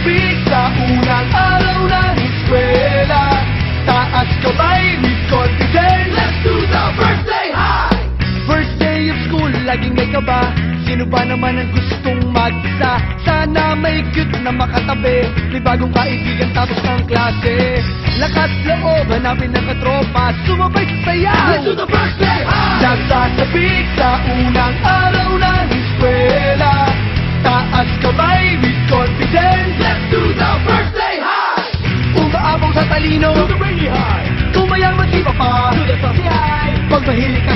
Gabi sa unang araw ng eskwela Taas kamay with confidence Let's do the birthday high! First day of school, laging may kaba. Sino ba naman ang gustong mag-isa? Sana may cute na makatabi. May bagong kaibigan tapos ng klase. Lakas loob, hanapin ng katropa. Sumabay sa sayaw. Let's do the birthday high! Nagsasabi sa unang araw ng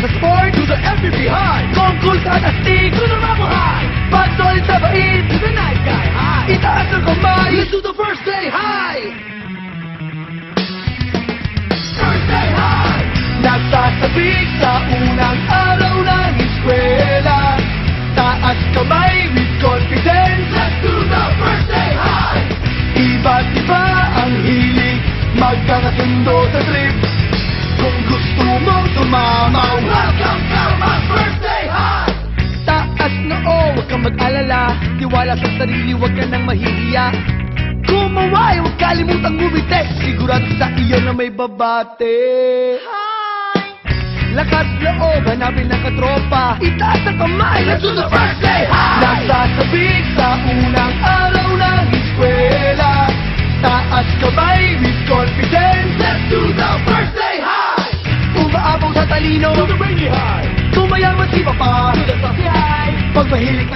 sa sport To the MVP high! Kung cool ka at astig To the rebel high! Pag solid sa bait the nice guy high! Itaas ang kamay Let's do the birthday high! Birthday high! Nagsasabik sa unang araw ng eskwela Taas kamay with confidence Let's do the birthday high! Iba't iba ang hilig Magkakasundo sa trip gusto mong tumamaw Welcome to my birthday high! Taas na oh, huwag kang mag-alala. Tiwala sa sarili, huwag ka nang mahihiya. Kumaway, huwag kalimutang ngumiti Sigurado sa iyo na may babate. Lakas loob, hanapin ng katropa. Itaas ang kamay, Let's do the birthday high! Nagsasabik sa unang araw ng eskwela. Taas kamay with confidence. Let's do the birthday high! Umaapaw sa talino To the rainy high!